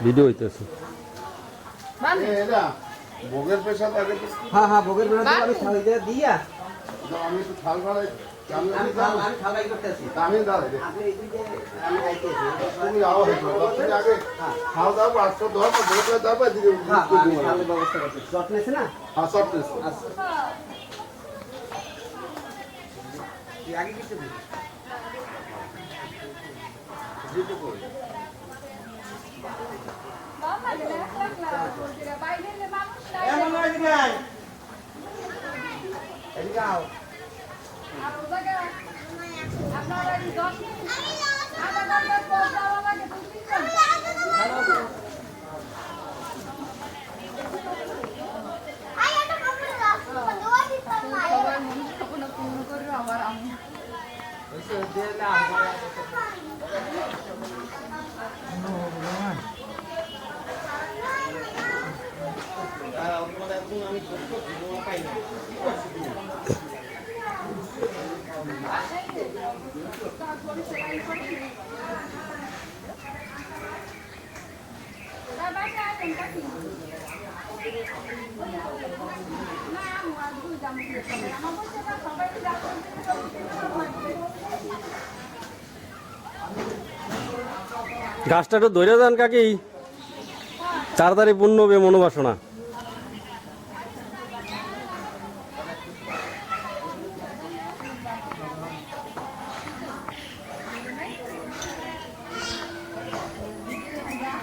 Video হইতেছে। ভোগের পেশা থাকে হ্যাঁ হ্যাঁ ভোগের বেড়া। আমি খাওয়াই দিয়া আমি একটু থাল ভাড়াই আমি আমি খাওয়া- আমি খাওয়াই করতেছি। আমি দাঁড়াই আপনি এই আইতেছি। তুমি আগে ভোগে দাও এদিকে হ্যাঁ আমি খাওয়ার ব্যবস্থা করতেছি যত্নেছে না? হ্যাঁ আচ্ছা। আগে কিছু এদিকে আয় এদিকে আও গাছটা একটু ধরে যান কাকি। তাড়াতাড়ি পূর্ণ হবে মনোবাসনা।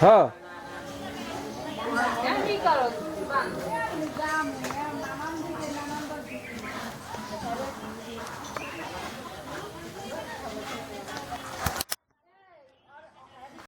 હા